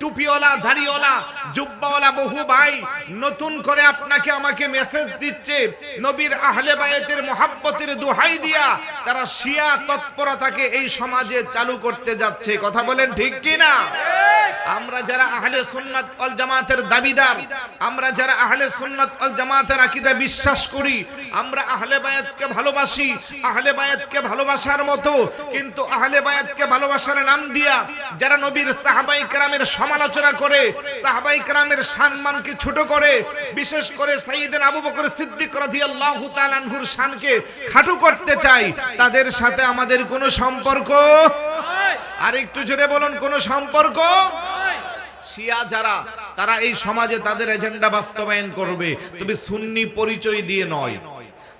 টুপিওয়ালা, দাড়িওয়ালা, জুব্বাওয়ালা বহু ভাই নতুন করে আপনাকে আমাকে মেসেজ দিচ্ছে। নবীর আহলে বায়াতের মহাব্বতের দোহাই দিয়া তারা শিয়া তৎপরতাকে এই সমাজে চালু করতে যাচ্ছে। কথা বলেন ঠিক কি না আমরা যারা আহলে সুন্নাত ওয়াল জামাতের দাবিদার, আমরা যারা আহলে সুন্নাত ওয়াল জামাতের আকীদা বিশ্বাস করি, আমরা আহলে বায়াতকে ভালোবাসি, আহলে বায়াতকে ভালোবাসার মতো, কিন্তু আহলে বায়াতকে ভালোবাসার নাম দিয়া যারা নবীর সাহাবাই কেরামের সমালোচনা করে, সাহাবাই কেরামের সম্মানকে ছোট করে, বিশেষ করে সাইয়েদিন আবু বকর সিদ্দিক রাদিয়াল্লাহু তাআলা আনহুর শানকে খাটো করতে চাই তাদের সাথে আমাদের কোনো সম্পর্ক আর একটু জোরে বলুন, কোনো সম্পর্ক? শিয়া যারা, তারা এই সমাজে তাদের এজেন্ডা বাস্তবায়ন করবে। তবে সুন্নি পরিচয় দিয়ে নয়।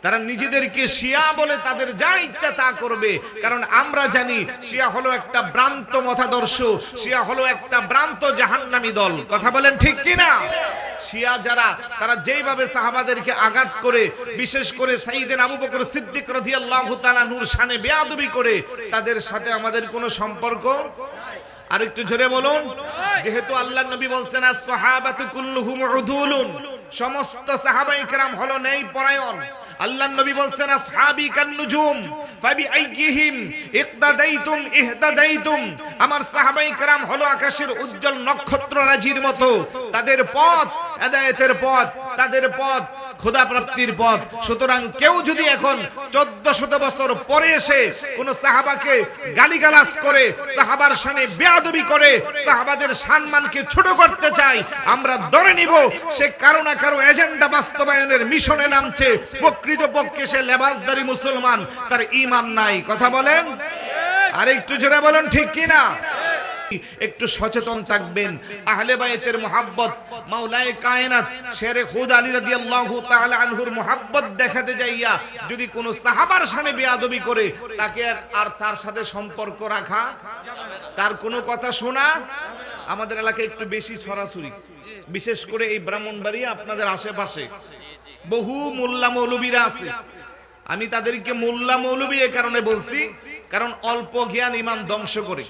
তারা নিজেদেরকে শিয়া বলে তাদের যা ইচ্ছা তা করবে। কারণ আমরা জানি, শিয়া হলো একটা ভ্রান্ত মতাদর্শ, শিয়া হলো একটা ভ্রান্ত জাহান্নামী দল। কথা বলেন ঠিক কি না শিয়া যারা তারা যেইভাবে সাহাবাদেরকে আঘাত করে বিশেষ করে সাইয়েদিন আবু বকর সিদ্দিক রাদিয়াল্লাহু তাআলা নূর শানে বেয়াদবি করে তাদের সাথে আমাদের কোনো সম্পর্ক আর একটু জোরে বলুন যেহেতু আল্লাহ নবী বলছেন আর সাহাবাতু কুল্লুহুম উদুলুন সমস্ত সাহাবাই کرام হলো নেই পরায়ণ আল্লাহ নবী বলছেন আসহাবি কান নুজুম ফাবি আইয়িহিম ইকতাদাইতুম ইহতাদাইতুম আমার সাহাবাই کرام হলো আকাশের উজ্জ্বল নক্ষত্র রাজির মতো তাদের পথ হেদায়েতের পথ, তাদের পথ খোদা প্রাপ্তির পথ। সুতরাং কেউ যদি এখন চোদ্দ শত বছর পরে এসে কোন সাহাবাকে গালিগালাজ করে, সাহাবার সামনে বেয়াদবি করে, সাহাবাদের সম্মানকে ছোট করতে চাই আমরা ধরে নিব সে কারও না কারও এজেন্ডা বাস্তবায়নের মিশনে নামছে। প্রকৃত পক্ষে সে লেবাসদারি মুসলমান, তার ইমান নাই। কথা বলেন? আর একটু জোরে বলেন, ঠিক কি না একটু সচেতন থাকবেন। আহলে বাইতের মোহাব্বত, মাওলায়ে কায়নাত, শেরে খুদ আলী রাদিয়াল্লাহু তাআলা আনহুর মোহাব্বত দেখাতে যাইয়া যদি কোনো সাহাবার সামনে বেয়াদবি করে, তাকে আর- তার সাথে সম্পর্ক রাখা তার কোনো কথা শোনা আমাদের এলাকায় একটু বেশি ছড়াছড়ি। বিশেষ করে এই ব্রাহ্মণবাড়িয়া আপনাদের আশেপাশে। বহু মোল্লা মৌলবীরা আছে। আমি তাদেরকে মোল্লা মৌলবী এ কারণে বলছি, কারণ অল্প জ্ঞান ইমান ধ্বংস করে।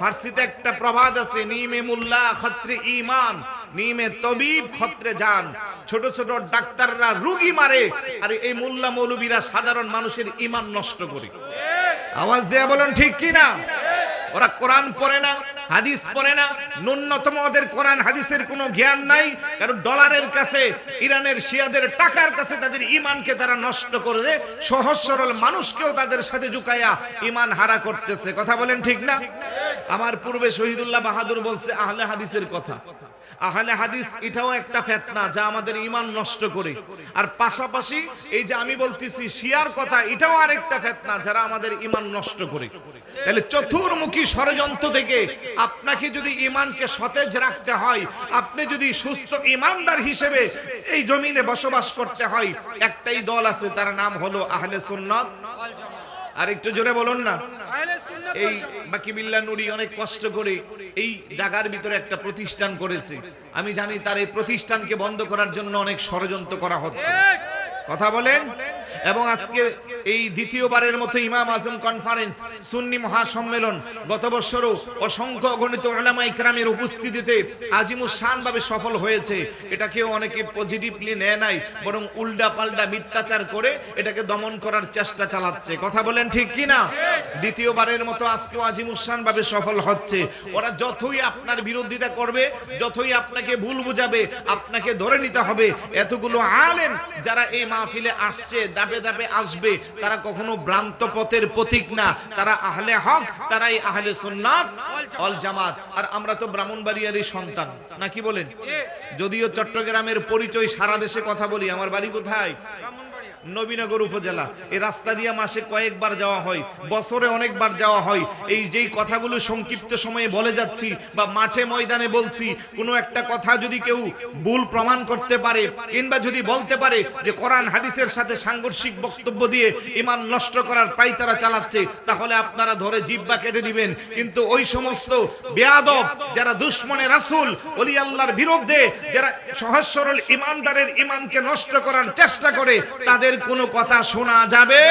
ফার্সিতে একটা প্রবাদ আছে, নিমে মোল্লা খত্রে ইমান নিমে তবিব খত্রে যান ছোট ছোট ডাক্তাররা রুগী মারে, আর এই মোল্লা মৌলবীরা সাধারণ মানুষের ইমান নষ্ট করে। আওয়াজ দেয়া বলেন, ঠিক কি না ওরা কোরআন পড়ে না। হাদিস পড়ে না। ন্যূনতম ওদের কোরআন হাদিসের কোনো জ্ঞান নাই, কারণ ডলারের কাছে, ইরানের শিয়াদের টাকার কাছে তাদের ইমানকে তারা নষ্ট করে সহজ সরল মানুষকেও তাদের সাথে জুকাইয়া ইমান হারা করতেছে। কথা বলেন ঠিক না? আমার পূর্বে শহীদুল্লাহ বাহাদুর বলছে, আহলে হাদিসের কথা। আহলে হাদিস এটাও একটা ফেতনা যা আমাদের ইমান নষ্ট করে। আর পাশাপাশি এই যে আমি বলতেছি, শিয়ার কথা, এটাও আরেকটা ফেতনা যারা আমাদের ইমান নষ্ট করে। তাহলে চতুর্মুখী ষড়যন্ত্র থেকে আপনাকে যদি ইমানকে সতেজ রাখতে হয়, আপনি যদি সুস্থ ইমানদার হিসেবে এই জমিনে বসবাস করতে হয়, একটাই দল আছে, তার নাম হলো আহলে সুন্নাত। আর একটু জোরে বলুন না। এই বাকি বিল্লা নুরি অনেক কষ্ট করে এই জায়গার ভিতরে একটা প্রতিষ্ঠান করেছে। আমি জানি তার এই প্রতিষ্ঠানকে বন্ধ করার জন্য অনেক ষড়যন্ত্র করা হচ্ছে। কথা বলেন? এবং আজকে এই দ্বিতীয়বারের মতো ইমাম আজম কনফারেন্স সুন্নি মহাসম্মেলন গত বছরও অসংখ্য গণিত ওলামা ইকরামের উপস্থিতিতে আজিমুস শান ভাবে সফল হয়েছে। এটাকেও অনেকে পজিটিভলি নেয় নাই, বরং উল্টা পাল্টা মিথ্যাচার করে এটাকে দমন করার চেষ্টা চালাচ্ছে। কথা বলেন ঠিক কি না? দ্বিতীয়বারের মতো আজকেও আজিমুস শান ভাবে সফল হচ্ছে। ওরা যতই আপনার বিরোধিতা করবে, যতই আপনাকে ভুল বুঝাবে, আপনাকে ধরে নিতে হবে। এতগুলো আলেম যারা এই মাহফিলে আসছে দাবে ধাপে আসবে। তারা কখনো ভ্রান্ত পথের প্রতীক না। তারা আহলে হক, তারাই আহলে সুন্নাত, অল জামাত। আর আমরা তো ব্রাহ্মণবাড়িয়ারই সন্তান নাকি বলেন? যদিও চট্টগ্রামের পরিচয় সারা দেশে কথা বলি, আমার বাড়ি কোথায়? নবীনগর উপজেলা। এই রাস্তা দিয়ে মাসে কয়েকবার যাওয়া হয়, বছরে অনেকবার যাওয়া হয়। এই যেই কথাগুলো সংক্ষিপ্ত সময়ে বলে যাচ্ছি বা মাঠে ময়দানে বলছি, কোনো একটা কথা যদি কেউ ভুল প্রমাণ করতে পারে কিংবা যদি বলতে পারে যে কোরআন হাদিসের সাথে সাংঘর্ষিক বক্তব্য দিয়ে ইমান নষ্ট করার পাইতারা চালাচ্ছে, তাহলে আপনারা ধরে জিব্বা কেটে দিবেন। কিন্তু ওই সমস্ত বেয়াদব, যারা দুশ্মনে রাসুল অলি আল্লাহর বিরুদ্ধে, যারা সহজ সরল ইমানদারের ইমানকে নষ্ট করার চেষ্টা করে, তাদের কোনো কথা শোনা যাবে?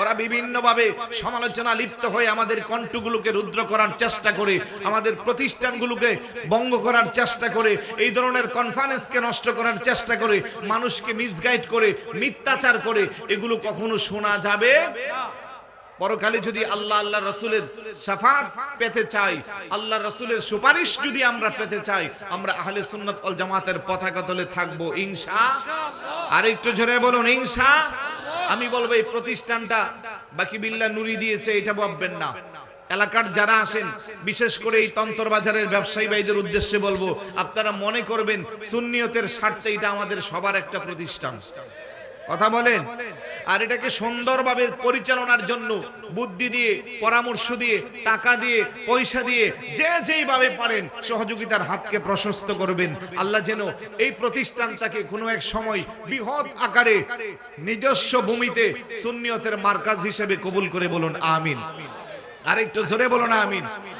ওরা বিভিন্নভাবে সমালোচনা লিপ্ত হয়ে আমাদের কণ্ঠগুলোকে রুদ্র করার চেষ্টা করে, আমাদের প্রতিষ্ঠানগুলোকে বঙ্গ করার চেষ্টা করে, এই ধরনের কনফারেন্সকে নষ্ট করার চেষ্টা করে, মানুষকে মিসগাইড করে, মিথ্যাচার করে, এগুলো কখনো শোনা যাবে? পরকালে যদি আল্লাহ আল্লাহ রসুলের সাফাত পেতে চাই আল্লাহ রসুলের সুপারিশ যদি আমরা পেতে চাই, আমরা আহলে সুন্নাত ওয়াল জামাতের পতাকা তলে থাকব, ইনশা আর একটু জোরে বলুন ইনশা আমি বলব এই প্রতিষ্ঠানটা বাকি বিল্লা নুরি দিয়েছে, এটা ভাববেন না। এলাকার যারা আসেন বিশেষ করে এই তন্তর বাজারের ব্যবসায়ী ভাইদের উদ্দেশ্যে বলব, আপনারা মনে করবেন, সুন্নিয়তের স্বার্থে এটা আমাদের সবার একটা প্রতিষ্ঠান। কথা বলেন। আর এটাকে সুন্দরভাবে পরিচালনার জন্য বুদ্ধি দিয়ে, পরামর্শ দিয়ে, টাকা দিয়ে, পয়সা দিয়ে যে যেইভাবে পারেন সহযোগিতার হাতকে প্রশস্ত করবেন। আল্লাহ যেন এই প্রতিষ্ঠানটাকে কোনো এক সময় বৃহৎ আকারে নিজস্ব ভূমিতে সুন্নিয়তের মার্কাজ হিসেবে কবুল করে বলুন, আমিন। আরেকটু জোরে বলুন, আমিন।